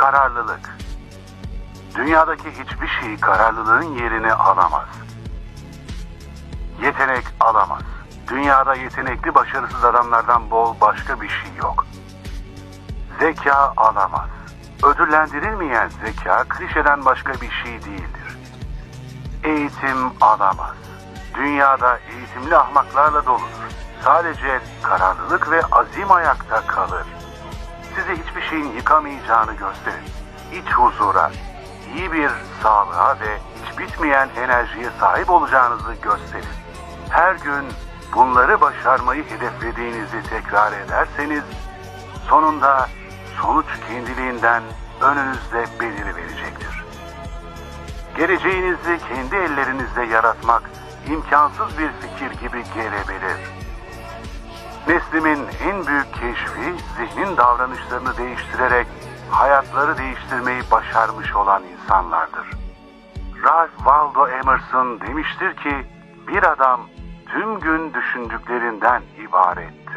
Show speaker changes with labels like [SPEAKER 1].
[SPEAKER 1] Kararlılık. Dünyadaki hiçbir şey kararlılığın yerini alamaz. Yetenek alamaz. Dünyada yetenekli başarısız adamlardan bol başka bir şey yok. Zeka alamaz. Ödüllendirilmeyen zeka klişeden başka bir şey değildir. Eğitim alamaz. Dünyada eğitimli ahmaklarla doludur. Sadece kararlılık ve azim ayakta kalır. Şeyin yıkamayacağını gösterin. İç huzura, iyi bir sağlığa ve hiç bitmeyen enerjiye sahip olacağınızı gösterin. Her gün bunları başarmayı hedeflediğinizi tekrar ederseniz sonunda sonuç kendiliğinden önünüzde beliri verecektir. Geleceğinizi kendi ellerinizle yaratmak imkansız bir fikir gibi gelebilir. Neslimin en büyük keşfi zihnin davranışlarını değiştirerek hayatları değiştirmeyi başarmış olan insanlardır. Ralph Waldo Emerson demiştir ki bir adam tüm gün düşündüklerinden ibaret.